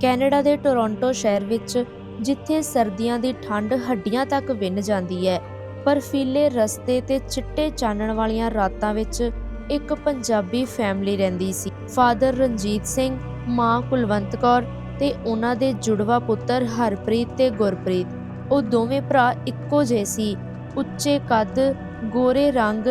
Canada ਦੇ Toronto ਸ਼ਹਿਰ ਵਿੱਚ, ਜਿੱਥੇ ਸਰਦੀਆਂ ਦੀ ਠੰਡ ਹੱਡੀਆਂ ਤੱਕ ਵਿੰਨ ਜਾਂਦੀ ਹੈ ਬਰਫੀਲੇ ਰਸਤੇ ਤੇ ਚਿੱਟੇ ਚਾਨਣ ਵਾਲੀਆਂ ਰਾਤਾਂ ਵਿੱਚ ਇੱਕ ਪੰਜਾਬੀ ਫੈਮਿਲੀ ਰਹਿੰਦੀ ਸੀ। ਫਾਦਰ ਰਣਜੀਤ ਸਿੰਘ, ਮਾਂ ਕੁਲਵੰਤ ਕੌਰ ਤੇ ਉਹਨਾਂ ਦੇ ਜੁੜਵਾ ਪੁੱਤਰ ਹਰਪ੍ਰੀਤ ਤੇ ਗੁਰਪ੍ਰੀਤ। ਉਹ ਦੋਵੇਂ ਭਰਾ ਇੱਕੋ ਜਿਹੇ ਸੀ। ਉੱਚੇ ਕੱਦ, ਗੋਰੇ ਰੰਗ,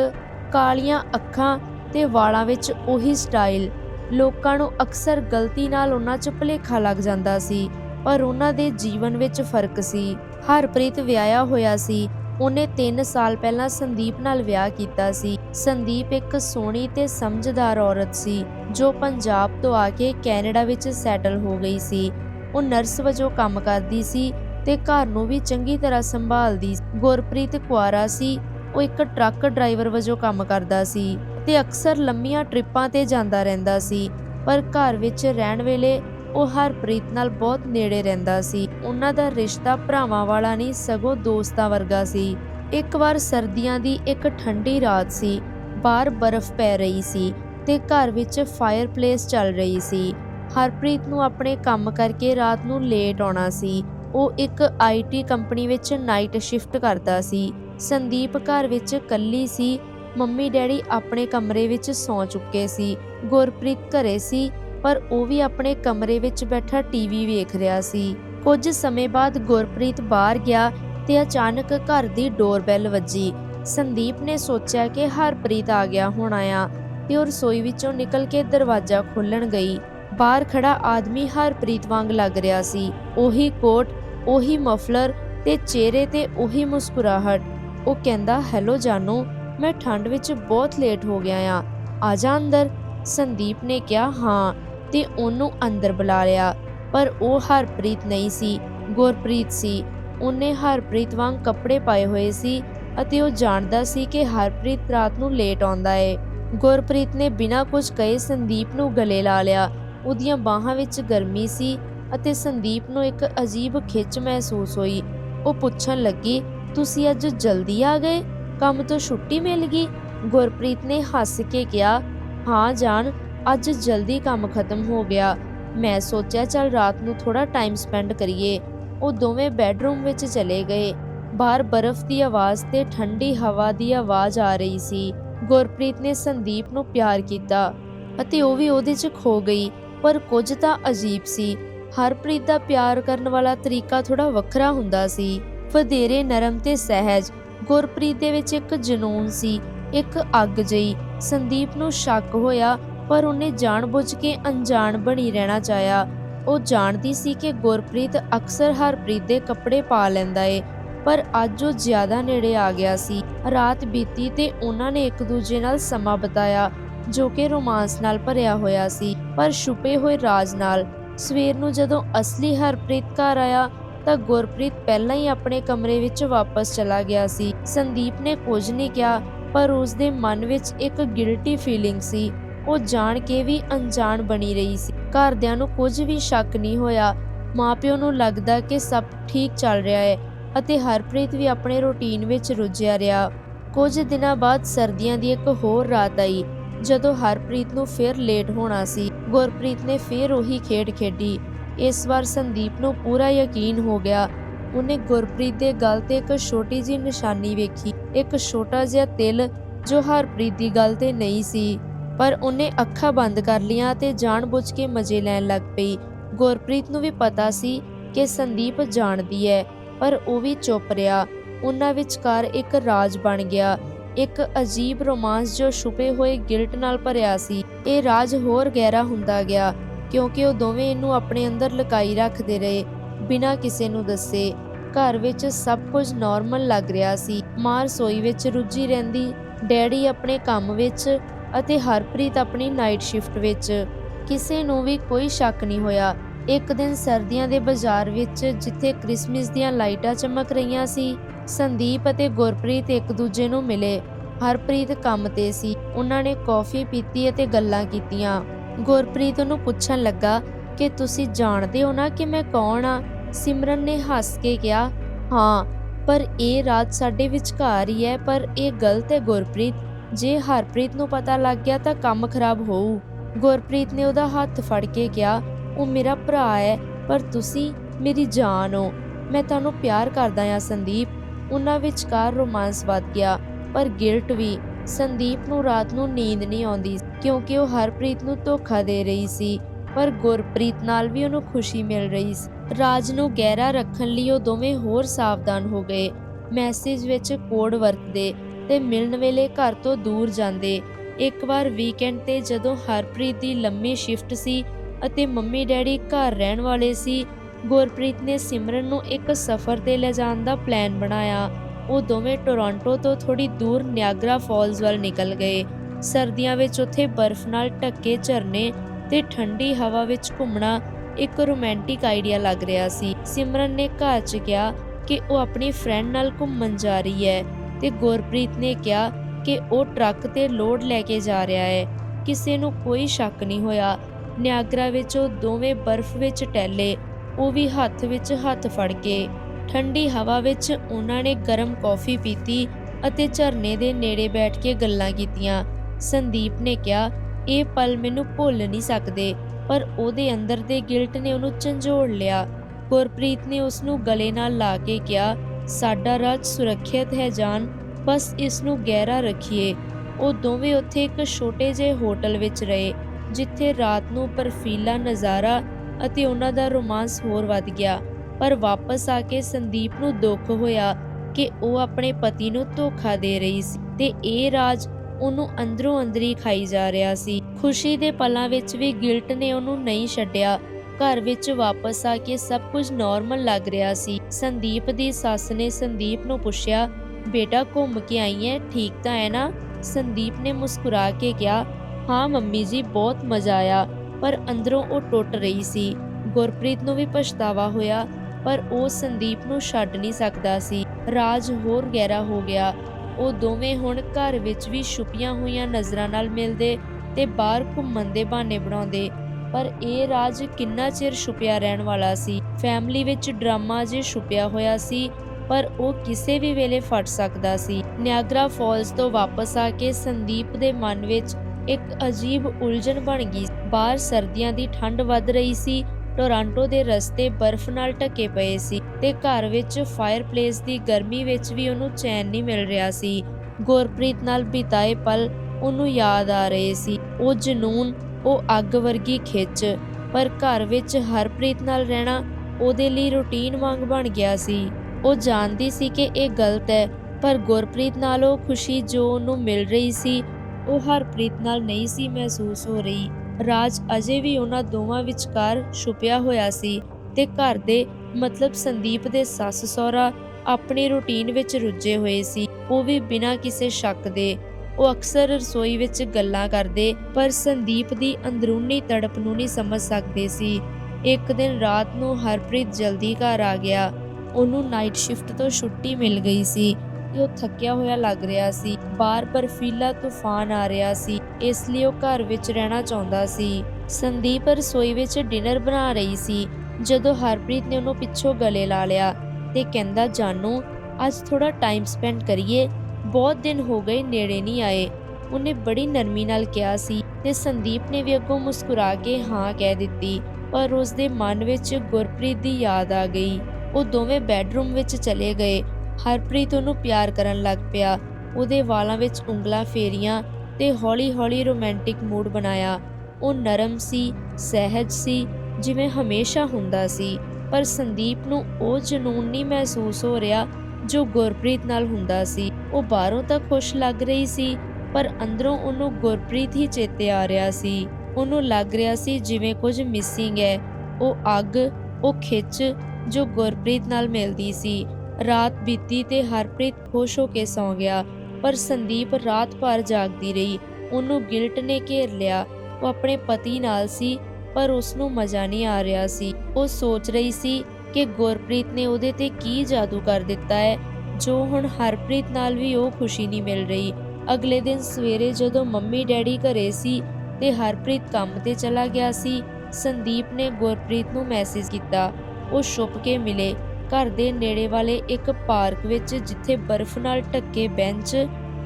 ਕਾਲੀਆਂ ਅੱਖਾਂ ਤੇ ਵਾਲਾਂ ਵਿੱਚ ਉਹੀ ਸਟਾਈਲ ਲੋਕਾਂ ਨੂੰ ਅਕਸਰ ਗਲਤੀ ਨਾਲ ਉਹਨਾਂ 'ਚ ਭੁਲੇਖਾ ਲੱਗ ਜਾਂਦਾ ਸੀ, ਪਰ ਉਹਨਾਂ ਦੇ ਜੀਵਨ ਵਿੱਚ ਫ਼ਰਕ ਸੀ। ਹਰਪ੍ਰੀਤ ਵਿਆਹਿਆ ਹੋਇਆ ਸੀ। ਉਹਨੇ 3 ਸਾਲ ਪਹਿਲਾਂ ਸੰਦੀਪ ਨਾਲ ਵਿਆਹ ਕੀਤਾ ਸੀ। ਸੰਦੀਪ ਇੱਕ ਸੋਹਣੀ ਤੇ ਸਮਝਦਾਰ ਔਰਤ ਸੀ, ਜੋ ਪੰਜਾਬ ਤੋਂ ਆ ਕੇ ਕੈਨੇਡਾ ਵਿੱਚ ਸੈਟਲ ਹੋ ਗਈ ਸੀ। ਉਹ ਨਰਸ ਵਜੋਂ ਕੰਮ ਕਰਦੀ ਸੀ ਤੇ ਘਰ ਨੂੰ ਵੀ ਚੰਗੀ ਤਰ੍ਹਾਂ ਸੰਭਾਲਦੀ ਗੁਰਪ੍ਰੀਤ ਕੁਆਰਾ ਸੀ, ਉਹ ਇੱਕ ਟਰੱਕ ਡਰਾਈਵਰ ਵਜੋਂ ਕੰਮ ਕਰਦਾ ਸੀ। ਤੇ ਅਕਸਰ ਲੰਮੀਆਂ ਟ੍ਰਿਪਾਂ ਤੇ ਜਾਂਦਾ ਰਹਿੰਦਾ ਸੀ, ਪਰ ਘਰ ਵਿੱਚ ਰਹਿਣ ਵੇਲੇ ਉਹ ਹਰਪ੍ਰੀਤ ਨਾਲ ਬਹੁਤ ਨੇੜੇ ਰਹਿੰਦਾ ਸੀ। ਉਹਨਾਂ ਦਾ ਰਿਸ਼ਤਾ ਭਰਾਵਾਂ ਵਾਲਾ ਨਹੀਂ, ਸਗੋਂ ਦੋਸਤਾਂ ਵਰਗਾ ਸੀ। ਇੱਕ ਵਾਰ ਸਰਦੀਆਂ ਦੀ ਇੱਕ ਠੰਡੀ ਰਾਤ ਸੀ, ਬਾਹਰ ਬਰਫ਼ ਪੈ ਰਹੀ ਸੀ ਤੇ ਘਰ ਵਿੱਚ ਫਾਇਰਪਲੇਸ ਚੱਲ ਰਹੀ ਸੀ। ਹਰਪ੍ਰੀਤ ਨੂੰ ਆਪਣੇ ਕੰਮ ਕਰਕੇ ਰਾਤ ਨੂੰ ਲੇਟ ਆਉਣਾ ਸੀ। ਉਹ ਇੱਕ ਆਈਟੀ ਕੰਪਨੀ ਵਿੱਚ ਨਾਈਟ ਸ਼ਿਫਟ ਕਰਦਾ ਸੀ। ਸੰਦੀਪ ਘਰ ਵਿੱਚ ਇਕੱਲੀ ਸੀ ਮੰਮੀ ਡੈਡੀ ਆਪਣੇ ਕਮਰੇ ਵਿੱਚ ਸੌਂ ਚੁੱਕੇ ਸੀ, ਗੁਰਪ੍ਰੀਤ ਘਰੇ ਸੀ, ਪਰ ਉਹ ਵੀ ਆਪਣੇ ਕਮਰੇ ਵਿੱਚ ਬੈਠਾ ਟੀਵੀ ਵੇਖ ਰਿਹਾ ਸੀ। ਕੁਝ ਸਮੇਂ ਬਾਅਦ ਗੁਰਪ੍ਰੀਤ ਬਾਹਰ ਗਿਆ ਤੇ ਅਚਾਨਕ ਘਰ ਦੀ ਡੋਰਬੈਲ ਵੱਜੀ। ਸੰਦੀਪ ਨੇ ਸੋਚਿਆ ਕਿ ਹਰਪ੍ਰੀਤ ਆ ਗਿਆ ਹੋਣਾ ਆ ਤੇ ਉਹ ਰਸੋਈ ਵਿੱਚੋਂ ਨਿਕਲ ਕੇ ਦਰਵਾਜ਼ਾ ਖੋਲਣ ਗਈ। ਬਾਹਰ ਖੜਾ ਆਦਮੀ ਹਰਪ੍ਰੀਤ ਵਾਂਗ ਲੱਗ ਰਿਹਾ ਸੀ। ਉਹੀ ਕੋਟ, ਉਹੀ ਮਫਲਰ ਤੇ ਚਿਹਰੇ ਤੇ ਉਹੀ ਮੁਸਕਰਾਹਟ। ਉਹ ਕਹਿੰਦਾ, ਹੈਲੋ ਜਾਨੂ। ਮੈਂ ਠੰਡ ਵਿੱਚ ਬਹੁਤ ਲੇਟ ਹੋ ਗਿਆ ਆ। ਆ ਜਾ ਅੰਦਰ। ਸੰਦੀਪ ਨੇ ਕਿਹਾ, ਹਾਂ। ਤੇ ਉਹਨੂੰ ਅੰਦਰ ਬੁਲਾ ਲਿਆ। ਪਰ ਉਹ ਹਰਪ੍ਰੀਤ ਨਹੀਂ ਸੀ, ਗੁਰਪ੍ਰੀਤ ਸੀ। ਉਹਨੇ ਹਰਪ੍ਰੀਤ ਵਾਂਗ ਕੱਪੜੇ ਪਾਏ ਹੋਏ ਸੀ ਅਤੇ ਉਹ ਜਾਣਦਾ ਸੀ ਕਿ ਹਰਪ੍ਰੀਤ ਰਾਤ ਨੂੰ ਲੇਟ ਆਉਂਦਾ ਏ। ਗੁਰਪ੍ਰੀਤ ਨੇ ਬਿਨਾਂ ਕੁਝ ਕਹੇ ਸੰਦੀਪ ਨੂੰ ਗਲੇ ਲਾ ਲਿਆ। ਉਹਦੀਆਂ ਬਾਹਾਂ ਵਿੱਚ ਗਰਮੀ ਸੀ ਅਤੇ ਸੰਦੀਪ ਨੂੰ ਇੱਕ ਅਜੀਬ ਖਿੱਚ ਮਹਿਸੂਸ ਹੋਈ। ਉਹ ਪੁੱਛਣ ਲੱਗੀ, ਤੁਸੀਂ ਅੱਜ ਜਲਦੀ ਆ ਗਏ? ਕੰਮ ਤੋਂ ਛੁੱਟੀ ਮਿਲ ਗਈ। ਗੁਰਪ੍ਰੀਤ ਨੇ ਹੱਸ ਕੇ ਕਿਹਾ, ਹਾਂ ਜਾਨ, ਅੱਜ ਜਲਦੀ ਕੰਮ ਖਤਮ ਹੋ ਗਿਆ। ਮੈਂ ਸੋਚਿਆ, ਚੱਲ ਰਾਤ ਨੂੰ ਥੋੜਾ ਟਾਈਮ ਸਪੈਂਡ ਕਰੀਏ। ਉਹ ਦੋਵੇਂ ਬੈੱਡਰੂਮ ਵਿੱਚ ਚਲੇ ਗਏ। ਬਾਹਰ ਬਰਫ਼ ਦੀ ਆਵਾਜ਼ ਤੇ ਠੰਡੀ ਹਵਾ ਦੀ ਆਵਾਜ਼ ਆ ਰਹੀ ਸੀ। ਗੁਰਪ੍ਰੀਤ ਨੇ ਸੰਦੀਪ ਨੂੰ ਪਿਆਰ ਕੀਤਾ ਅਤੇ ਉਹ ਵੀ ਉਹਦੇ 'ਚ ਖੋ ਗਈ। ਪਰ ਕੁਝ ਤਾਂ ਅਜੀਬ ਸੀ। ਹਰਪ੍ਰੀਤ ਦਾ ਪਿਆਰ ਕਰਨ ਵਾਲਾ ਤਰੀਕਾ ਥੋੜਾ ਵੱਖਰਾ ਹੁੰਦਾ ਸੀ। ਵਧੇਰੇ ਨਰਮ ਤੇ ਸਹਿਜ ਗੁਰਪ੍ਰੀਤ ਦੇ ਵਿੱਚ ਇੱਕ ਜਨੂਨ ਸੀ, ਇੱਕ ਅੱਗ ਜਈ। ਸੰਦੀਪ ਨੂੰ ਸ਼ੱਕ ਹੋਇਆ, ਪਰ ਉਹਨੇ ਜਾਣਬੁੱਝ ਕੇ ਅਣਜਾਣ ਬਣੀ ਰਹਿਣਾ ਚਾਹਿਆ। ਉਹ ਜਾਣਦੀ ਸੀ ਕਿ ਗੁਰਪ੍ਰੀਤ ਅਕਸਰ ਹਰਪ੍ਰੀਤ ਦੇ ਕੱਪੜੇ ਪਾ ਲੈਂਦਾ ਏ, ਪਰ ਅੱਜ ਉਹ ਜ਼ਿਆਦਾ ਨੇੜੇ ਆ ਗਿਆ ਸੀ। ਰਾਤ ਬੀਤੀ ਤੇ ਉਹਨਾਂ ਨੇ ਇੱਕ ਦੂਜੇ ਨਾਲ ਸਮਾਂ ਬਿਤਾਇਆ, ਜੋ ਕਿ ਰੋਮਾਂਸ ਨਾਲ ਭਰਿਆ ਹੋਇਆ ਸੀ, ਪਰ ਛੁਪੇ ਹੋਏ ਰਾਜ ਨਾਲ। ਸਵੇਰ ਨੂੰ ਜਦੋਂ ਅਸਲੀ ਹਰਪ੍ਰੀਤ ਘਰ ਆਇਆ ਤਾਂ ਗੁਰਪ੍ਰੀਤ ਪਹਿਲਾਂ ਹੀ ਆਪਣੇ ਕਮਰੇ ਵਿੱਚ ਵਾਪਸ ਚਲਾ ਗਿਆ ਸੀ। ਸੰਦੀਪ ਨੇ ਕੁਝ ਨਹੀਂ ਕਿਹਾ, ਪਰ ਉਸ ਦੇ ਮਨ ਵਿੱਚ ਇੱਕ ਗਿਲਟੀ ਫੀਲਿੰਗ ਸੀ। ਉਹ ਜਾਣ ਕੇ ਵੀ ਅਣਜਾਣ ਬਣੀ ਰਹੀ ਸੀ। ਘਰਦਿਆਂ ਨੂੰ ਕੁਝ ਵੀ ਸ਼ੱਕ ਨਹੀਂ ਹੋਇਆ। ਮਾਪਿਓ ਨੂੰ ਲੱਗਦਾ ਕਿ ਸਭ ਠੀਕ ਚੱਲ ਰਿਹਾ ਹੈ ਅਤੇ ਹਰਪ੍ਰੀਤ ਵੀ ਆਪਣੇ ਰੁਟੀਨ ਵਿੱਚ ਰੁੱਝਿਆ ਰਿਹਾ। ਕੁਝ ਦਿਨਾਂ ਬਾਅਦ ਸਰਦੀਆਂ ਦੀ ਇੱਕ ਹੋਰ ਰਾਤ ਆਈ, ਜਦੋਂ ਹਰਪ੍ਰੀਤ ਨੂੰ ਫਿਰ ਲੇਟ ਹੋਣਾ ਸੀ। ਗੁਰਪ੍ਰੀਤ ਨੇ ਫਿਰ ਉਹੀ ਖੇਡ ਖੇਡੀ। ਇਸ ਵਾਰ ਸੰਦੀਪ ਨੂੰ ਪੂਰਾ ਯਕੀਨ ਹੋ ਗਿਆ। ਉਹਨੇ ਗੁਰਪ੍ਰੀਤ ਦੇ ਗਲ ਤੇ ਇੱਕ ਛੋਟੀ ਜਿਹੀ ਨਿਸ਼ਾਨੀ ਵੇਖੀ। ਇੱਕ ਛੋਟਾ ਜਿਹਾ ਤਿਲ, ਜੋ ਹਰਪ੍ਰੀਤ ਦੀ ਗਲ ਤੇ ਨਹੀਂ ਸੀ। ਪਰ ਉਹਨੇ ਅੱਖਾਂ ਬੰਦ ਕਰ ਲੀਆਂ ਤੇ ਜਾਣਬੁੱਝ ਕੇ ਮਜ਼ੇ ਲੈਣ ਲੱਗ ਪਈ। ਗੁਰਪ੍ਰੀਤ ਨੂੰ ਵੀ ਪਤਾ ਸੀ ਕਿ ਸੰਦੀਪ ਜਾਣਦੀ ਹੈ, ਪਰ ਉਹ ਵੀ ਚੁੱਪ ਰਿਹਾ। ਉਹਨਾਂ ਵਿਚਕਾਰ ਇੱਕ ਰਾਜ ਬਣ ਗਿਆ। ਇੱਕ ਅਜੀਬ ਰੋਮਾਂਸ ਜੋ ਛੁਪੇ ਹੋਏ ਗਿਲਟ ਨਾਲ ਭਰਿਆ ਸੀ। ਇਹ ਰਾਜ ਹੋਰ ਗਹਿਰਾ ਹੁੰਦਾ ਗਿਆ। ਕਿਉਂਕਿ ਉਹ ਦੋਵੇਂ ਇਹਨੂੰ ਆਪਣੇ ਅੰਦਰ ਲੁਕਾਈ ਰੱਖਦੇ ਰਹੇ, ਬਿਨਾਂ ਕਿਸੇ ਨੂੰ ਦੱਸੇ। ਘਰ ਵਿੱਚ ਸਭ ਕੁਝ ਨਾਰਮਲ ਲੱਗ ਰਿਹਾ ਸੀ। ਮਾਂ ਰਸੋਈ ਵਿੱਚ ਰੁੱਝੀ ਰਹਿੰਦੀ, ਡੈਡੀ ਆਪਣੇ ਕੰਮ ਵਿੱਚ ਅਤੇ ਹਰਪ੍ਰੀਤ ਆਪਣੀ ਨਾਈਟ ਸ਼ਿਫਟ ਵਿੱਚ। ਕਿਸੇ ਨੂੰ ਵੀ ਕੋਈ ਸ਼ੱਕ ਨਹੀਂ ਹੋਇਆ। ਇੱਕ ਦਿਨ ਸਰਦੀਆਂ ਦੇ ਬਾਜ਼ਾਰ ਵਿੱਚ ਜਿੱਥੇ ਕ੍ਰਿਸਮਸ ਦੀਆਂ ਲਾਈਟਾਂ ਚਮਕ ਰਹੀਆਂ ਸੀ, ਸੰਦੀਪ ਅਤੇ ਗੁਰਪ੍ਰੀਤ ਇੱਕ ਦੂਜੇ ਨੂੰ ਮਿਲੇ। ਹਰਪ੍ਰੀਤ ਕੰਮ ਤੇ ਸੀ। ਉਹਨਾਂ ਨੇ ਕੌਫੀ ਪੀਤੀ ਅਤੇ ਗੱਲਾਂ ਕੀਤੀਆਂ। ਗੁਰਪ੍ਰੀਤ ਉਹਨੂੰ ਪੁੱਛਣ ਲੱਗਾ ਕਿ ਤੁਸੀਂ ਜਾਣਦੇ ਹੋ ਨਾ ਕਿ ਮੈਂ ਕੌਣ ਆ? ਸਿਮਰਨ ਨੇ ਹੱਸ ਕੇ ਕਿਹਾ, ਹਾਂ, ਪਰ ਇਹ ਰਾਤ ਸਾਡੇ ਵਿਚਕਾਰ ਹੀ ਹੈ, ਪਰ ਇਹ ਗਲਤ ਹੈ ਗੁਰਪ੍ਰੀਤ। ਜੇ ਹਰਪ੍ਰੀਤ ਨੂੰ ਪਤਾ ਲੱਗ ਗਿਆ ਤਾਂ ਕੰਮ ਖਰਾਬ ਹੋਊ। ਗੁਰਪ੍ਰੀਤ ਨੇ ਉਹਦਾ ਹੱਥ ਫੜ ਕੇ ਕਿਹਾ, ਉਹ ਮੇਰਾ ਭਰਾ ਹੈ, ਪਰ ਤੁਸੀਂ ਮੇਰੀ ਜਾਨ ਹੋ। ਮੈਂ ਤੁਹਾਨੂੰ ਪਿਆਰ ਕਰਦਾ ਹਾਂ, ਸੰਦੀਪ। ਉਹਨਾਂ ਵਿਚਕਾਰ ਰੋਮਾਂਸ ਵੱਧ ਗਿਆ, ਪਰ ਗਿਲਟ ਵੀ ਸੰਦੀਪ ਨੂੰ ਰਾਤ ਨੂੰ ਨੀਂਦ ਨਹੀਂ ਆਉਂਦੀ ਕਿਉਂਕਿ ਉਹ ਹਰਪ੍ਰੀਤ ਨੂੰ ਧੋਖਾ ਦੇ ਰਹੀ ਸੀ, ਪਰ ਗੁਰਪ੍ਰੀਤ ਨਾਲ ਵੀ ਉਹਨੂੰ ਖੁਸ਼ੀ ਮਿਲ ਰਹੀ ਸੀ। ਰਾਜ ਨੂੰ ਗਹਿਰਾ ਰੱਖਣ ਲਈ ਉਹ ਦੋਵੇਂ ਹੋਰ ਸਾਵਧਾਨ ਹੋ ਗਏ। ਮੈਸੇਜ ਵਿੱਚ ਕੋਡ ਵਰਤਦੇ ਤੇ ਮਿਲਣ ਵੇਲੇ ਘਰ ਤੋਂ ਦੂਰ ਜਾਂਦੇ। ਇੱਕ ਵਾਰ ਵੀਕਐਂਡ ਤੇ ਜਦੋਂ ਹਰਪ੍ਰੀਤ ਦੀ ਲੰਮੀ ਸ਼ਿਫਟ ਸੀ ਅਤੇ ਮੰਮੀ ਡੈਡੀ ਘਰ ਰਹਿਣ ਵਾਲੇ ਸੀ, ਗੁਰਪ੍ਰੀਤ ਨੇ ਸਿਮਰਨ ਨੂੰ ਇੱਕ ਸਫ਼ਰ ਤੇ ਲੈ ਜਾਣ ਦਾ ਪਲਾਨ ਬਣਾਇਆ। ਉਹ ਦੋਵੇਂ ਟੋਰਾਂਟੋ ਤੋਂ ਥੋੜੀ ਦੂਰ ਨਿਆਗਰਾ ਫਾਲਸ ਵੱਲ ਨਿਕਲ ਗਏ। ਸਰਦੀਆਂ ਵਿੱਚ ਉੱਥੇ ਬਰਫ਼ ਨਾਲ ਢੱਕੇ ਝਰਨੇ ਤੇ ਠੰਡੀ ਹਵਾ ਵਿੱਚ ਘੁੰਮਣਾ ਇੱਕ ਰੋਮਾਂਟਿਕ ਆਈਡੀਆ ਲੱਗ ਰਿਹਾ ਸੀ। ਸਿਮਰਨ ਨੇ ਘਰ 'ਚ ਕਿਹਾ ਕਿ ਉਹ ਆਪਣੀ ਫਰੈਂਡ ਨਾਲ ਘੁੰਮਣ ਜਾ ਰਹੀ ਹੈ ਤੇ ਗੁਰਪ੍ਰੀਤ ਨੇ ਕਿਹਾ ਕਿ ਉਹ ਟਰੱਕ ਤੇ ਲੋਡ ਲੈ ਕੇ ਜਾ ਰਿਹਾ ਹੈ। ਕਿਸੇ ਨੂੰ ਕੋਈ ਸ਼ੱਕ ਨਹੀਂ ਹੋਇਆ। ਨਿਆਗਰਾ ਵਿੱਚ ਉਹ ਦੋਵੇਂ ਬਰਫ਼ ਵਿੱਚ ਟਹਿਲੇ, ਉਹ ਵੀ ਹੱਥ ਵਿੱਚ ਹੱਥ ਫੜ ਕੇ। ਠੰਡੀ ਹਵਾ ਵਿੱਚ ਉਹਨਾਂ ਨੇ ਗਰਮ ਕੌਫੀ ਪੀਤੀ ਅਤੇ ਝਰਨੇ ਦੇ ਨੇੜੇ ਬੈਠ ਕੇ ਗੱਲਾਂ ਕੀਤੀਆਂ। ਸੰਦੀਪ ਨੇ ਕਿਹਾ, ਇਹ ਪਲ ਮੈਨੂੰ ਭੁੱਲ ਨਹੀਂ ਸਕਦੇ, ਪਰ ਉਹਦੇ ਅੰਦਰ ਦੇ ਗਿਲਟ ਨੇ ਉਹਨੂੰ ਝੰਜੋੜ ਲਿਆ। ਗੁਰਪ੍ਰੀਤ ਨੇ ਉਸ ਨੂੰ ਗਲੇ ਨਾਲ ਲਾ ਕੇ ਕਿਹਾ, ਸਾਡਾ ਰਾਜ ਸੁਰੱਖਿਅਤ ਹੈ ਜਾਨ, ਬਸ ਇਸ ਨੂੰ ਗਹਿਰਾ ਰੱਖੀਏ। ਉਹ ਦੋਵੇਂ ਉੱਥੇ ਇੱਕ ਛੋਟੇ ਜਿਹੇ ਹੋਟਲ ਵਿੱਚ ਰਹੇ, ਜਿੱਥੇ ਰਾਤ ਨੂੰ ਬਰਫੀਲਾ ਨਜ਼ਾਰਾ ਅਤੇ ਉਹਨਾਂ ਦਾ ਰੋਮਾਂਸ ਹੋਰ ਵੱਧ ਗਿਆ। ਪਰ ਵਾਪਸ ਆ ਕੇ ਸੰਦੀਪ ਨੂੰ ਦੁੱਖ ਹੋਇਆ ਕਿ ਉਹ ਆਪਣੇ ਪਤੀ ਨੂੰ ਧੋਖਾ ਦੇ ਰਹੀ ਸੀ ਤੇ ਇਹ ਰਾਜ ਉਹਨੂੰ ਅੰਦਰੋਂ ਅੰਦਰੀ ਖਾਈ ਜਾ ਰਿਹਾ ਸੀ। ਖੁਸ਼ੀ ਦੇ ਪਲਾਂ ਵਿੱਚ ਵੀ ਗਿਲਟ ਨੇ ਉਹਨੂੰ ਨਹੀਂ ਛੱਡਿਆ। ਘਰ ਵਿੱਚ ਵਾਪਸ ਆ ਕੇ ਸਭ ਕੁਝ ਨਾਰਮਲ ਲੱਗ ਰਿਹਾ ਸੀ। ਸੰਦੀਪ ਦੀ ਸੱਸ ਨੇ ਸੰਦੀਪ ਨੂੰ ਪੁੱਛਿਆ, ਬੇਟਾ, ਘੁੰਮ ਕੇ ਆਈ ਹੈ ਠੀਕ ਤਾਂ ਹੈ ਨਾ? ਸੰਦੀਪ ਨੇ ਮੁਸਕਰਾ ਕੇ ਕਿਹਾ, ਹਾਂ ਮੰਮੀ ਜੀ, ਬਹੁਤ ਮਜ਼ਾ ਆਇਆ। ਪਰ ਅੰਦਰੋਂ ਉਹ ਟੁੱਟ ਰਹੀ ਸੀ। ਗੁਰਪ੍ਰੀਤ ਨੂੰ ਵੀ ਪਛਤਾਵਾ ਹੋਇਆ ਪਰ ਉਹ ਸੰਦੀਪ ਨੂੰ ਛੱਡ ਨਹੀਂ ਸਕਦਾ ਸੀ। ਰਾਜ ਹੋਰ ਗਹਿਰਾ ਹੋ ਗਿਆ। ਉਹ ਦੋਵੇਂ ਹੁਣ ਘਰ ਵਿੱਚ ਵੀ ਛੁਪੀਆਂ ਹੋਈਆਂ ਨਜ਼ਰਾਂ ਨਾਲ ਮਿਲਦੇ ਤੇ ਬਾਹਰ ਘੁੰਮਣ ਦੇ ਬਹਾਨੇ ਬਣਾਉਂਦੇ। ਪਰ ਇਹ ਰਾਜ ਕਿੰਨਾ ਚਿਰ ਛੁਪਿਆ ਰਹਿਣ ਵਾਲਾ ਸੀ? ਫੈਮਿਲੀ ਵਿੱਚ ਡਰਾਮਾ ਜੇ ਛੁਪਿਆ ਹੋਇਆ ਸੀ, ਪਰ ਉਹ ਕਿਸੇ ਵੀ ਵੇਲੇ ਫਟ ਸਕਦਾ ਸੀ। ਨਿਆਗਰਾ ਫਾਲਸ ਤੋਂ ਵਾਪਸ ਆ ਕੇ ਸੰਦੀਪ ਦੇ ਮਨ ਵਿੱਚ ਇੱਕ ਅਜੀਬ ਉਲਝਣ ਬਣ ਗਈ। ਬਾਹਰ ਸਰਦੀਆਂ ਦੀ ਠੰਡ ਵੱਧ ਰਹੀ ਸੀ ਟੋਰਾਂਟੋ ਦੇ ਰਸਤੇ ਬਰਫ਼ ਨਾਲ ਢਕੇ ਪਏ ਸੀ ਤੇ ਘਰ ਵਿੱਚ ਫਾਇਰਪਲੇਸ ਦੀ ਗਰਮੀ ਵਿੱਚ ਵੀ ਉਹਨੂੰ ਚੈਨ ਨਹੀਂ ਮਿਲ ਰਿਹਾ ਸੀ। ਗੁਰਪ੍ਰੀਤ ਨਾਲ ਬਿਤਾਏ ਪਲ ਉਹਨੂੰ ਯਾਦ ਆ ਰਹੇ ਸੀ। ਉਹ ਜਨੂਨ, ਉਹ ਅੱਗ ਵਰਗੀ ਖਿੱਚ, ਪਰ ਘਰ ਵਿੱਚ ਹਰਪ੍ਰੀਤ ਨਾਲ ਰਹਿਣਾ ਉਹਦੇ ਲਈ ਰੁਟੀਨ ਵਾਂਗ ਬਣ ਗਿਆ ਸੀ। ਉਹ ਜਾਣਦੀ ਸੀ ਕਿ ਇਹ ਗਲਤ ਹੈ, ਪਰ ਗੁਰਪ੍ਰੀਤ ਨਾਲ ਉਹ ਖੁਸ਼ੀ ਜੋ ਉਹਨੂੰ ਮਿਲ ਰਹੀ ਸੀ, ਉਹ ਹਰਪ੍ਰੀਤ ਨਾਲ ਨਹੀਂ ਸੀ ਮਹਿਸੂਸ ਹੋ ਰਹੀ। ਰਾਜ ਅਜੇ ਵੀ ਉਹਨਾਂ ਦੋਵਾਂ ਵਿਚਕਾਰ ਛੁਪਿਆ ਹੋਇਆ ਸੀ ਤੇ ਘਰ ਦੇ ਮਤਲਬ ਸੰਦੀਪ ਦੇ ਸੱਸ ਸਹੁਰਾ ਆਪਣੀ ਰੁਟੀਨ ਵਿੱਚ ਰੁੱਝੇ ਹੋਏ ਸੀ। ਉਹ ਵੀ ਬਿਨਾਂ ਕਿਸੇ ਸ਼ੱਕ ਦੇ। ਉਹ ਅਕਸਰ ਰਸੋਈ ਵਿੱਚ ਗੱਲਾਂ ਕਰਦੇ, ਪਰ ਸੰਦੀਪ ਦੀ ਅੰਦਰੂਨੀ ਤੜਪ ਨੂੰ ਨਹੀਂ ਸਮਝ ਸਕਦੇ ਸੀ। ਇੱਕ ਦਿਨ ਰਾਤ ਨੂੰ ਹਰਪ੍ਰੀਤ ਜਲਦੀ ਘਰ ਆ ਗਿਆ। ਉਹਨੂੰ ਨਾਈਟ ਸ਼ਿਫਟ ਤੋਂ ਛੁੱਟੀ ਮਿਲ ਗਈ ਸੀ ਤੇ ਉਹ ਥੱਕਿਆ ਹੋਇਆ ਲੱਗ ਰਿਹਾ ਸੀ। ਬਾਹਰ ਬਰਫੀਲਾ ਤੂਫਾਨ ਆ ਰਿਹਾ ਸੀ, ਇਸ ਲਈ ਉਹ ਘਰ ਵਿੱਚ ਰਹਿਣਾ ਚਾਹੁੰਦਾ ਸੀ। ਸੰਦੀਪ ਰਸੋਈ ਵਿੱਚ ਡਿਨਰ ਬਣਾ ਰਹੀ ਸੀ, ਜਦੋਂ ਹਰਪ੍ਰੀਤ ਨੇ ਉਹਨੂੰ ਪਿੱਛੋਂ ਗਲੇ ਲਾ ਲਿਆ ਤੇ ਕਹਿੰਦਾ, ਜਾਨੂ, ਅੱਜ ਥੋੜਾ ਟਾਈਮ ਸਪੈਂਡ ਕਰੀਏ, ਬਹੁਤ ਦਿਨ ਹੋ ਗਏ ਨੇੜੇ ਨਹੀਂ ਆਏ। ਉਹਨੇ ਬੜੀ ਨਰਮੀ ਨਾਲ ਕਿਹਾ ਸੀ ਤੇ ਸੰਦੀਪ ਨੇ ਵੀ ਅੱਗੋਂ ਮੁਸਕਰਾ ਕੇ ਹਾਂ ਕਹਿ ਦਿੱਤੀ, ਪਰ ਉਸ ਦੇ ਮਨ ਵਿੱਚ ਗੁਰਪ੍ਰੀਤ ਦੀ ਯਾਦ ਆ ਗਈ। ਉਹ ਦੋਵੇਂ ਬੈੱਡਰੂਮ ਵਿੱਚ ਚਲੇ ਗਏ। ਹਰਪ੍ਰੀਤ ਉਹਨੂੰ ਪਿਆਰ ਕਰਨ ਲੱਗ ਪਿਆ। ਉਹਦੇ ਵਾਲਾਂ ਵਿੱਚ ਉਂਗਲਾਂ ਫੇਰੀਆਂ ਤੇ ਹੌਲੀ-ਹੌਲੀ ਰੋਮਾਂਟਿਕ ਮੂਡ ਬਣਾਇਆ। ਉਹ ਨਰਮ ਸੀ, ਸਹਿਜ ਸੀ, ਜਿਵੇਂ ਹਮੇਸ਼ਾ ਹੁੰਦਾ ਸੀ, ਪਰ ਸੰਦੀਪ ਨੂੰ ਉਹ ਜਨੂਨ ਨਹੀਂ ਮਹਿਸੂਸ ਹੋ ਰਿਹਾ ਜੋ ਗੁਰਪ੍ਰੀਤ ਨਾਲ ਹੁੰਦਾ ਸੀ। ਉਹ ਬਾਹਰੋਂ ਤਾਂ ਖੁਸ਼ ਲੱਗ ਰਹੀ ਸੀ, ਪਰ ਅੰਦਰੋਂ ਉਹਨੂੰ ਗੁਰਪ੍ਰੀਤ ਹੀ ਚੇਤੇ ਆ ਰਿਹਾ ਸੀ। ਉਹਨੂੰ ਲੱਗ ਰਿਹਾ ਸੀ ਜਿਵੇਂ ਕੁਝ ਮਿਸਿੰਗ ਹੈ। ਉਹ ਅੱਗ, ਉਹ ਖਿੱਚ ਜੋ ਗੁਰਪ੍ਰੀਤ ਨਾਲ ਮਿਲਦੀ ਸੀ। ਰਾਤ ਬੀਤੀ ਤੇ ਹਰਪ੍ਰੀਤ ਖੁਸ਼ ਹੋ ਕੇ ਸੌਂ ਗਿਆ। ਪਰ ਸੰਦੀਪ ਰਾਤ ਭਰ ਜਾਗਦੀ ਰਹੀ। ਉਹਨੂੰ ਗਿਲਟ ਨੇ ਘੇਰ ਲਿਆ। ਉਹ ਆਪਣੇ ਪਤੀ ਨਾਲ ਸੀ, ਪਰ ਉਸ ਨੂੰ ਮਜ਼ਾ ਨਹੀਂ ਆ ਰਿਹਾ ਸੀ। ਉਹ ਸੋਚ ਰਹੀ ਸੀ ਕਿ ਗੁਰਪ੍ਰੀਤ ਨੇ ਉਹਦੇ ਤੇ ਕੀ ਜਾਦੂ ਕਰ ਦਿੱਤਾ ਹੈ। ਜੋ ਹੁਣ ਹਰਪ੍ਰੀਤ ਨਾਲ ਵੀ ਉਹ ਖੁਸ਼ੀ ਨਹੀਂ ਮਿਲ ਰਹੀ। ਅਗਲੇ ਦਿਨ ਸਵੇਰੇ ਜਦੋਂ ਮੰਮੀ ਡੈਡੀ ਘਰੇ ਸੀ ਤੇ ਹਰਪ੍ਰੀਤ ਕੰਮ ਤੇ ਚਲਾ ਗਿਆ ਸੀ, ਸੰਦੀਪ ਨੇ ਗੁਰਪ੍ਰੀਤ ਨੂੰ ਮੈਸੇਜ ਕੀਤਾ। ਉਹ ਛੁਪ ਕੇ ਮਿਲੇ। ਘਰ ਦੇ ਨੇੜੇ ਵਾਲੇ ਇੱਕ ਪਾਰਕ ਵਿੱਚ, ਜਿੱਥੇ ਬਰਫ਼ ਨਾਲ ਢੱਕੇ ਬੈਂਚ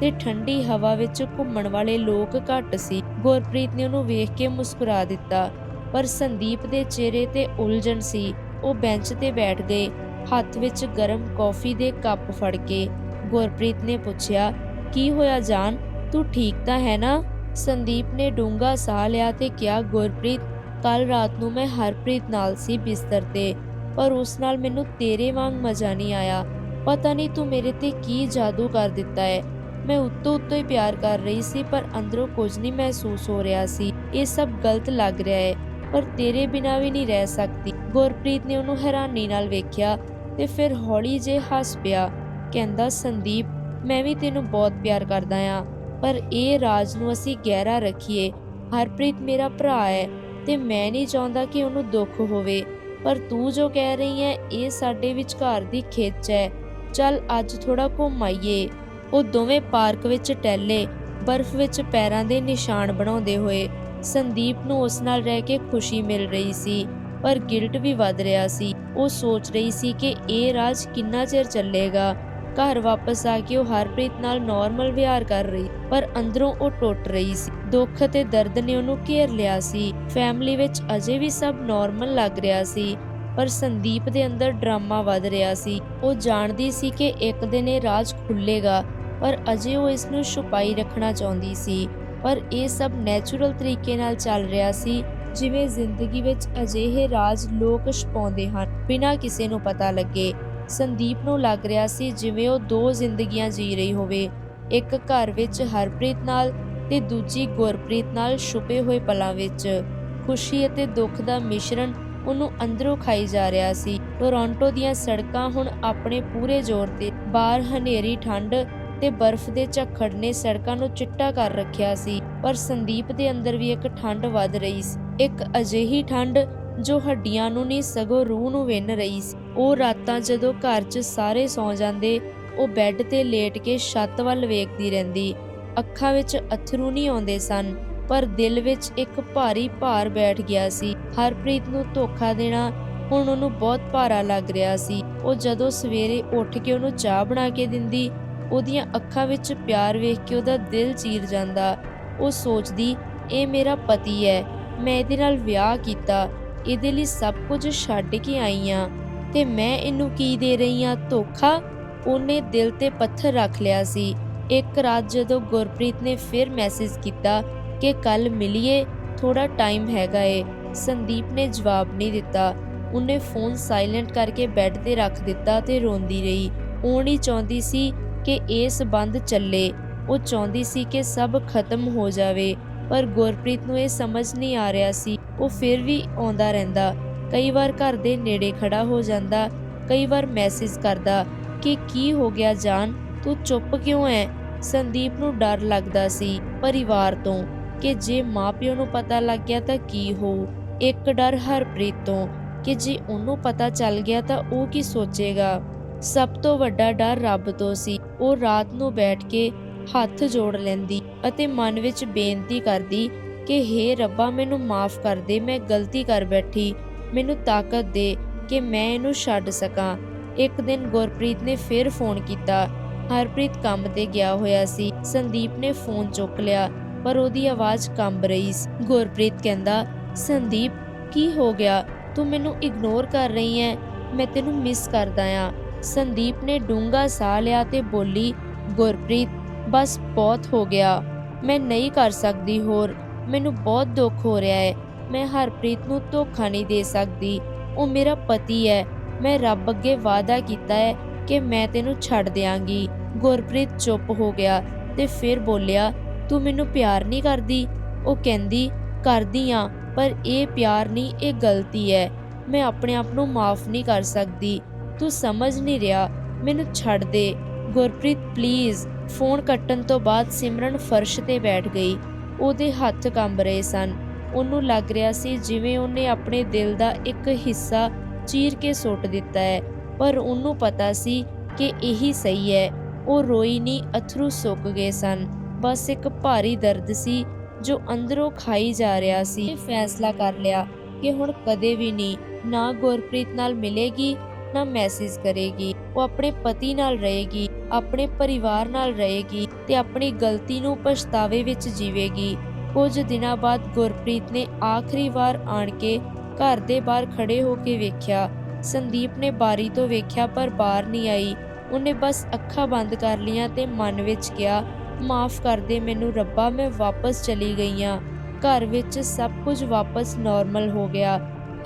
ਤੇ ਠੰਡੀ ਹਵਾ ਵਿੱਚ ਘੁੰਮਣ ਵਾਲੇ ਲੋਕ ਘੱਟ ਸੀ। ਗੁਰਪ੍ਰੀਤ ਨੇ ਉਹਨੂੰ ਵੇਖ ਕੇ ਮੁਸਕਰਾ ਦਿੱਤਾ, ਪਰ ਸੰਦੀਪ ਦੇ ਚਿਹਰੇ ਤੇ ਉਲਝਣ ਸੀ। ਉਹ ਬੈਂਚ ਤੇ ਬੈਠ ਗਏ, ਹੱਥ ਵਿੱਚ ਗਰਮ ਕੌਫੀ ਦੇ ਕੱਪ ਫੜ ਕੇ। ਗੁਰਪ੍ਰੀਤ ਨੇ ਪੁੱਛਿਆ, ਕੀ ਹੋਇਆ ਜਾਨ? ਤੂੰ ਠੀਕ ਤਾਂ ਹੈ ਨਾ? ਸੰਦੀਪ ਨੇ ਡੂੰਘਾ ਸਾਹ ਲਿਆ ਤੇ ਕਿਹਾ, ਗੁਰਪ੍ਰੀਤ ਕੱਲ ਰਾਤ ਨੂੰ ਮੈਂ ਹਰਪ੍ਰੀਤ ਨਾਲ ਸੀ ਬਿਸਤਰ ਤੇ। ਪਰ ਉਸ ਨਾਲ ਮੈਨੂੰ ਤੇਰੇ ਵਾਂਗ ਮਜ਼ਾ ਨਹੀਂ ਆਇਆ। ਪਤਾ ਨਹੀਂ ਤੂੰ ਮੇਰੇ ਤੇ ਕੀ ਜਾਦੂ ਕਰ ਦਿੱਤਾ ਹੈ। ਮੈਂ ਉੱਤੋਂ ਉੱਤੋਂ ਹੀ ਪਿਆਰ ਕਰ ਰਹੀ ਸੀ, ਪਰ ਅੰਦਰੋਂ ਕੁਝ ਨਹੀਂ ਮਹਿਸੂਸ ਹੋ ਰਿਹਾ ਸੀ। ਇਹ ਸਭ ਗਲਤ ਲੱਗ ਰਿਹਾ ਹੈ, ਪਰ ਤੇਰੇ ਬਿਨਾਂ ਵੀ ਨਹੀਂ ਰਹਿ ਸਕਦੀ। ਗੁਰਪ੍ਰੀਤ ਨੇ ਉਹਨੂੰ ਹੈਰਾਨੀ ਨਾਲ ਵੇਖਿਆ ਤੇ ਫਿਰ ਹੌਲੀ ਜੇ ਹੱਸ ਪਿਆ, ਕਹਿੰਦਾ, ਸੰਦੀਪ, ਮੈਂ ਵੀ ਤੈਨੂੰ ਬਹੁਤ ਪਿਆਰ ਕਰਦਾ ਆ ਪਰ ਇਹ ਰਾਜ ਨੂੰ ਅਸੀਂ ਗਹਿਰਾ ਰੱਖੀਏ। ਹਰਪ੍ਰੀਤ ਮੇਰਾ ਭਰਾ ਹੈ ਤੇ ਮੈਂ ਨਹੀਂ ਚਾਹੁੰਦਾ ਕਿ ਉਹਨੂੰ ਦੁੱਖ ਹੋਵੇ। ਪਰ ਤੂੰ ਜੋ ਕਹਿ ਰਹੀ ਹੈ, ਇਹ ਸਾਡੇ ਵਿਚਕਾਰ ਦੀ ਖਿੱਚ ਹੈ। ਚੱਲ ਅੱਜ ਥੋੜਾ ਘੁੰਮ ਆਈਏ ਉਹ ਦੋਵੇਂ ਪਾਰਕ ਵਿੱਚ ਟਹਿਲੇ, ਬਰਫ਼ ਵਿੱਚ ਪੈਰਾਂ ਦੇ ਨਿਸ਼ਾਨ ਬਣਾਉਂਦੇ ਹੋਏ ਸੰਦੀਪ ਨੂੰ ਉਸ ਨਾਲ ਰਹਿ ਕੇ ਖੁਸ਼ੀ ਮਿਲ ਰਹੀ ਸੀ, ਪਰ ਗਿਲਟ ਵੀ ਵੱਧ ਰਿਹਾ ਸੀ। ਉਹ ਸੋਚ ਰਹੀ ਸੀ ਕਿ ਇਹ ਰਾਜ ਕਿੰਨਾ ਚਿਰ ਚੱਲੇਗਾ। ਘਰ ਵਾਪਸ ਆ ਕੇ ਉਹ ਹਰਪ੍ਰੀਤ ਨਾਲ ਨਾਰਮਲ ਵਿਹਾਰ ਕਰ ਰਹੀ, ਪਰ ਅੰਦਰੋਂ ਉਹ ਟੁੱਟ ਰਹੀ ਸੀ। ਦੁੱਖ ਅਤੇ ਦਰਦ ਨੇ ਉਹਨੂੰ ਘੇਰ ਲਿਆ ਸੀ। ਫੈਮਿਲੀ ਵਿੱਚ ਅਜੇ ਵੀ ਸਭ ਨਾਰਮਲ ਲੱਗ ਰਿਹਾ ਸੀ, ਪਰ ਸੰਦੀਪ ਦੇ ਅੰਦਰ ਡਰਾਮਾ ਵੱਧ ਰਿਹਾ ਸੀ। ਉਹ ਜਾਣਦੀ ਸੀ ਕਿ ਇੱਕ ਦਿਨ ਇਹ ਰਾਜ ਖੁੱਲੇਗਾ ਪਰ ਅਜੇ ਉਹ ਇਸ ਨੂੰ ਛੁਪਾਈ ਰੱਖਣਾ ਚਾਹੁੰਦੀ ਸੀ। ਪਰ ਇਹ ਸਭ ਨੈਚੁਰਲ ਤਰੀਕੇ ਨਾਲ ਚੱਲ ਰਿਹਾ ਸੀ, ਜਿਵੇਂ ਜ਼ਿੰਦਗੀ ਵਿੱਚ ਅਜਿਹੇ ਰਾਜ ਲੋਕ ਛਪਾਉਂਦੇ ਹਨ, ਬਿਨਾਂ ਕਿਸੇ ਨੂੰ ਪਤਾ ਲੱਗੇ। ਸੰਦੀਪ ਨੂੰ ਲੱਗ ਰਿਹਾ ਸੀ ਜਿਵੇਂ ਉਹ ਦੋ ਜ਼ਿੰਦਗੀਆਂ ਜੀ ਰਹੀ ਹੋਵੇ। ਇੱਕ ਘਰ ਵਿੱਚ ਹਰਪ੍ਰੀਤ ਨਾਲ ਤੇ ਦੂਜੀ ਗੁਰਪ੍ਰੀਤ ਨਾਲ ਛੁਪੇ ਹੋਏ ਪਲਾਂ ਵਿੱਚ। ਖੁਸ਼ੀ ਅਤੇ ਦੁੱਖ ਦਾ ਮਿਸ਼ਰਣ ਉਹਨੂੰ ਅੰਦਰੋਂ ਖਾਈ ਜਾ ਰਿਹਾ ਸੀ। ਟੋਰਾਂਟੋ ਦੀਆਂ ਸੜਕਾਂ ਹੁਣ ਆਪਣੇ ਪੂਰੇ ਜ਼ੋਰ ਤੇ। ਬਾਹਰ ਹਨੇਰੀ ਠੰਡ ਤੇ ਬਰਫ਼ ਦੇ ਝੱਖੜ ਨੇ ਸੜਕਾਂ ਨੂੰ ਚਿੱਟਾ ਕਰ ਰੱਖਿਆ ਸੀ। ਪਰ ਸੰਦੀਪ ਦੇ ਅੰਦਰ ਵੀ ਇੱਕ ਠੰਡ ਵੱਧ ਰਹੀ ਸੀ। ਇੱਕ ਅਜਿਹੀ ਠੰਡ ਜੋ ਹੱਡੀਆਂ ਨੂੰ ਨਹੀਂ, ਸਗੋਂ ਰੂਹ ਨੂੰ ਵਿੰਨ ਰਹੀ ਸੀ। ਉਹ ਰਾਤਾਂ ਜਦੋਂ ਘਰ 'ਚ ਸਾਰੇ ਸੌਂ ਜਾਂਦੇ, ਉਹ ਬੈੱਡ ਤੇ ਲੇਟ ਕੇ ਛੱਤ ਵੱਲ ਵੇਖਦੀ ਰਹਿੰਦੀ। ਅੱਖਾਂ ਵਿੱਚ ਅਥਰੂ ਨਹੀਂ ਆਉਂਦੇ ਸਨ, ਪਰ ਦਿਲ ਵਿੱਚ ਇੱਕ ਭਾਰੀ ਭਾਰ ਬੈਠ ਗਿਆ ਸੀ। ਹਰਪ੍ਰੀਤ ਨੂੰ ਧੋਖਾ ਦੇਣਾ ਹੁਣ ਉਹਨੂੰ ਬਹੁਤ ਭਾਰਾ ਲੱਗ ਰਿਹਾ ਸੀ। ਉਹ ਜਦੋਂ ਸਵੇਰੇ ਉੱਠ ਕੇ ਉਹਨੂੰ ਚਾਹ ਬਣਾ ਕੇ ਦਿੰਦੀ, ਉਹਦੀਆਂ ਅੱਖਾਂ ਵਿੱਚ ਪਿਆਰ ਵੇਖ ਕੇ ਉਹਦਾ ਦਿਲ ਚੀਰ ਜਾਂਦਾ। ਉਹ ਸੋਚਦੀ, ਇਹ ਮੇਰਾ ਪਤੀ ਹੈ, ਮੈਂ ਇਹਦੇ ਨਾਲ ਵਿਆਹ ਕੀਤਾ, ਇਹਦੇ ਲਈ ਸਭ ਕੁਝ ਛੱਡ ਕੇ ਆਈ ਆ, ਤੇ ਮੈਂ ਇਹਨੂੰ ਕੀ ਦੇ ਰਹੀ ਆ? ਧੋਖਾ? ਉਹਨੇ ਦਿਲ ਤੇ ਪੱਥਰ ਰੱਖ ਲਿਆ ਸੀ। ਇੱਕ ਰਾਤ ਜਦੋਂ ਗੁਰਪ੍ਰੀਤ ਨੇ ਫਿਰ ਮੈਸੇਜ ਕੀਤਾ ਕਿ ਕੱਲ ਮਿਲੀਏ ਥੋੜਾ ਟਾਈਮ ਹੈਗਾ ਏ। ਸੰਦੀਪ ਨੇ ਜਵਾਬ ਨਹੀਂ ਦਿੱਤਾ। ਉਹਨੇ ਫੋਨ ਸਾਇਲੈਂਟ ਕਰਕੇ ਬੈੱਡ ਤੇ ਰੱਖ ਦਿੱਤਾ ਤੇ ਰੋਂਦੀ ਰਹੀ। ਉਹ ਨਹੀਂ ਚਾਹੁੰਦੀ ਸੀ ਕਿ ਇਹ ਸਬੰਧ ਚੱਲੇ। ਉਹ ਚਾਹੁੰਦੀ ਸੀ ਕਿ ਸਭ ਖਤਮ ਹੋ ਜਾਵੇ, ਪਰ ਗੁਰਪ੍ਰੀਤ ਨੂੰ ਇਹ ਸਮਝ ਨਹੀਂ ਆ ਰਿਹਾ ਸੀ। ਉਹ ਫਿਰ ਵੀ ਆਉਂਦਾ ਰਹਿੰਦਾ। ਕਈ ਵਾਰ ਘਰ ਦੇ ਨੇੜੇ ਖੜਾ ਹੋ ਜਾਂਦਾ, ਕਈ ਵਾਰ ਮੈਸੇਜ ਕਰਦਾ ਕਿ ਕੀ ਹੋ ਗਿਆ ਜਾਨ? ਤੂੰ ਚੁੱਪ ਕਿਉਂ ਐ? ਸੰਦੀਪ ਨੂੰ ਡਰ ਲੱਗਦਾ ਸੀ ਪਰਿਵਾਰ ਤੋਂ ਕਿ ਜੇ ਮਾਪਿਓ ਨੂੰ ਪਤਾ ਲੱਗ ਗਿਆ ਤਾਂ ਕੀ ਹੋਊ? ਇੱਕ ਡਰ ਹਰਪ੍ਰੀਤ ਤੋਂ ਕਿ ਜੇ ਉਹਨੂੰ ਪਤਾ ਚੱਲ ਗਿਆ ਤਾਂ ਉਹ ਕੀ ਸੋਚੇਗਾ? ਸਭ ਤੋਂ ਵੱਡਾ ਡਰ ਰੱਬ ਤੋਂ ਸੀ। ਉਹ ਰਾਤ ਨੂੰ ਬੈਠ ਕੇ ਹੱਥ ਜੋੜ ਲੈਂਦੀ ਅਤੇ ਮਨ ਵਿੱਚ ਬੇਨਤੀ ਕਰਦੀ ਕਿ हे ਰੱਬਾ, ਮੈਨੂੰ ਮਾਫ ਕਰ ਦੇ, ਮੈਂ ਗਲਤੀ ਕਰ ਬੈਠੀ। ਮੈਨੂੰ ਤਾਕਤ ਦੇ ਕਿ ਮੈਂ ਇਹਨੂੰ ਛੱਡ ਸਕਾਂ। ਇੱਕ ਦਿਨ ਗੁਰਪ੍ਰੀਤ ਨੇ ਫਿਰ ਫੋਨ ਕੀਤਾ ਹਰਪ੍ਰੀਤ ਕੰਮ ਤੇ ਗਿਆ ਹੋਇਆ ਸੀ। ਸੰਦੀਪ ਨੇ ਫੋਨ ਚੁੱਕ ਲਿਆ, ਪਰ ਉਹਦੀ ਆਵਾਜ਼ ਕੰਬ ਰਹੀ ਸੀ। ਗੁਰਪ੍ਰੀਤ ਕਹਿੰਦਾ, ਸੰਦੀਪ, ਕੀ ਹੋ ਗਿਆ? ਤੂੰ ਮੈਨੂੰ ਇਗਨੋਰ ਕਰ ਰਹੀ ਹੈ ਮੈਂ ਤੈਨੂੰ ਮਿਸ ਕਰਦਾ ਆ। ਸੰਦੀਪ ਨੇ ਡੂੰਘਾ ਸਾਹ ਲਿਆ ਤੇ ਬੋਲੀ, ਗੁਰਪ੍ਰੀਤ, ਬਸ ਬਹੁਤ ਹੋ ਗਿਆ। ਮੈਂ ਨਹੀਂ ਕਰ ਸਕਦੀ ਹੋਰ। ਮੈਨੂੰ ਬਹੁਤ ਦੁੱਖ ਹੋ ਰਿਹਾ ਹੈ ਮੈਂ ਹਰਪ੍ਰੀਤ ਨੂੰ ਧੋਖਾ ਨਹੀਂ ਦੇ ਸਕਦੀ। ਉਹ ਮੇਰਾ ਪਤੀ ਹੈ ਮੈਂ ਰੱਬ ਅੱਗੇ ਵਾਅਦਾ ਕੀਤਾ ਹੈ ਕਿ ਮੈਂ ਤੈਨੂੰ ਛੱਡ ਦਿਆਂਗੀ। ਗੁਰਪ੍ਰੀਤ ਚੁੱਪ ਹੋ ਗਿਆ ਤੇ ਫਿਰ ਬੋਲਿਆ, ਤੂੰ ਮੈਨੂੰ ਪਿਆਰ ਨਹੀਂ ਕਰਦੀ? ਉਹ ਕਹਿੰਦੀ, ਕਰਦੀ ਆ, ਪਰ ਇਹ ਪਿਆਰ ਨਹੀਂ, ਇਹ ਗਲਤੀ ਹੈ ਮੈਂ ਆਪਣੇ ਆਪ ਨੂੰ ਮਾਫ ਨਹੀਂ ਕਰ ਸਕਦੀ। ਤੂੰ ਸਮਝ ਨਹੀਂ ਰਿਹਾ। ਮੈਨੂੰ ਛੱਡ ਦੇ। ਗੁਰਪ੍ਰੀਤ ਪਲੀਜ਼ ਫੋਨ ਕੱਟਣ ਤੋਂ ਬਾਅਦ ਸਿਮਰਨ ਫਰਸ਼ ਤੇ ਬੈਠ ਗਈ। ਉਹਦੇ ਹੱਥ ਕੰਬ ਰਹੇ ਸਨ। ਉਹਨੂੰ ਲੱਗ ਰਿਹਾ ਸੀ ਜਿਵੇਂ ਉਹਨੇ ਆਪਣੇ ਦਿਲ ਦਾ ਇੱਕ ਹਿੱਸਾ ਚੀਰ ਕੇ ਸੁੱਟ ਦਿੱਤਾ ਹੈ ਪਰ ਉਹਨੂੰ ਪਤਾ ਸੀ ਕਿ ਇਹੀ ਸਹੀ ਹੈ। ਉਹ ਰੋਈ ਨਹੀਂ ਅਥਰੂ ਸੁੱਕ ਗਏ ਸਨ। ਬਸ ਇੱਕ ਭਾਰੀ ਦਰਦ ਸੀ ਜੋ ਅੰਦਰੋਂ ਖਾਈ ਜਾ ਰਿਹਾ ਸੀ। ਫੈਸਲਾ ਕਰ ਲਿਆ ਕਿ ਹੁਣ ਕਦੇ ਵੀ ਨਹੀਂ ਨਾ ਗੁਰਪ੍ਰੀਤ ਨਾਲ ਮਿਲੇਗੀ, ਨਾ ਮੈਸੇਜ ਕਰੇਗੀ। ਉਹ ਆਪਣੇ ਪਤੀ ਨਾਲ ਰਹੇਗੀ, ਆਪਣੇ ਪਰਿਵਾਰ ਨਾਲ ਰਹੇਗੀ ਤੇ ਆਪਣੀ ਗਲਤੀ ਨੂੰ ਪਛਤਾਵੇ ਵਿੱਚ ਜੀਵੇਗੀ। ਕੁਝ ਦਿਨਾਂ ਬਾਅਦ ਗੁਰਪ੍ਰੀਤ ਨੇ ਆਖਰੀ ਵਾਰ ਆਣ ਕੇ ਘਰ ਦੇ ਬਾਹਰ ਖੜੇ ਹੋ ਕੇ ਵੇਖਿਆ। ਸੰਦੀਪ ਨੇ ਬਾਰੀ ਤੋਂ ਵੇਖਿਆ, ਪਰ ਬਾਹਰ ਨਹੀਂ ਆਈ। ਉਹਨੇ ਬਸ ਅੱਖਾਂ ਬੰਦ ਕਰ ਲੀਆਂ ਤੇ ਮਨ ਵਿੱਚ ਕਿਹਾ, ਮਾਫ ਕਰ ਦੇ ਮੈਨੂੰ ਰੱਬਾ, ਮੈਂ ਵਾਪਸ ਚਲੀ ਗਈ ਹਾਂ ਘਰ ਵਿੱਚ ਸਭ ਕੁਝ ਵਾਪਸ ਨਾਰਮਲ ਹੋ ਗਿਆ।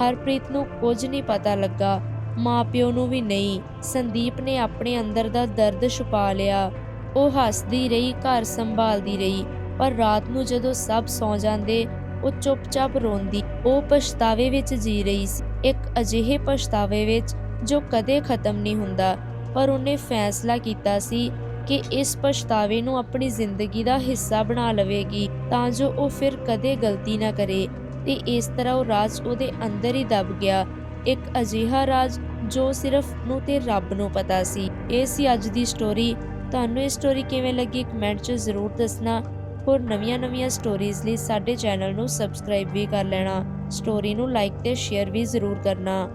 ਹਰਪ੍ਰੀਤ ਨੂੰ ਕੁਝ ਨਹੀਂ ਪਤਾ ਲੱਗਾ। ਮਾਪਿਓ ਨੂੰ ਵੀ ਨਹੀਂ। ਸੰਦੀਪ ਨੇ ਆਪਣੇ ਅੰਦਰ ਦਾ ਦਰਦ ਛੁਪਾ ਲਿਆ। ਉਹ ਹੱਸਦੀ ਰਹੀ, ਘਰ ਸੰਭਾਲਦੀ ਰਹੀ, ਪਰ ਰਾਤ ਨੂੰ ਜਦੋਂ ਸਭ ਸੌਂ ਜਾਂਦੇ, ਉਹ ਚੁੱਪਚਾਪ ਰੋਂਦੀ, ਉਹ ਪਛਤਾਵੇ ਵਿੱਚ ਜੀ ਰਹੀ ਸੀ। ਇੱਕ ਅਜਿਹੇ ਪਛਤਾਵੇ ਵਿੱਚ ਜੋ ਕਦੇ ਖਤਮ ਨਹੀਂ ਹੁੰਦਾ, ਪਰ ਉਹਨੇ ਫੈਸਲਾ ਕੀਤਾ ਸੀ ਕਿ ਇਸ ਪਛਤਾਵੇ ਨੂੰ ਆਪਣੀ ਜ਼ਿੰਦਗੀ ਦਾ ਹਿੱਸਾ ਬਣਾ ਲਵੇਗੀ, ਤਾਂ ਜੋ ਉਹ ਫਿਰ ਕਦੇ ਗਲਤੀ ਨਾ ਕਰੇ। ਤੇ ਇਸ ਤਰ੍ਹਾਂ ਉਹ ਰਾਜ ਉਹਦੇ ਅੰਦਰ ਹੀ ਦਬ ਗਿਆ। ਇੱਕ ਅਜਿਹਾ ਰਾਜ ਜੋ ਸਿਰਫ ਨੂੰ ਤੇ ਰੱਬ ਨੂੰ ਪਤਾ ਸੀ। ਇਹ ਸੀ ਅੱਜ ਦੀ ਸਟੋਰੀ ਤੁਹਾਨੂੰ ਇਹ ਸਟੋਰੀ ਕਿਵੇਂ ਲੱਗੀ ਕਮੈਂਟ 'ਚ ਜ਼ਰੂਰ ਦੱਸਣਾ। ਹੋਰ ਨਵੀਆਂ-ਨਵੀਆਂ ਸਟੋਰੀਜ਼ ਲਈ ਸਾਡੇ ਚੈਨਲ ਨੂੰ ਸਬਸਕ੍ਰਾਈਬ ਵੀ ਕਰ ਲੈਣਾ। ਸਟੋਰੀ ਨੂੰ ਲਾਈਕ ਤੇ ਸ਼ੇਅਰ ਵੀ ਜ਼ਰੂਰ ਕਰਨਾ।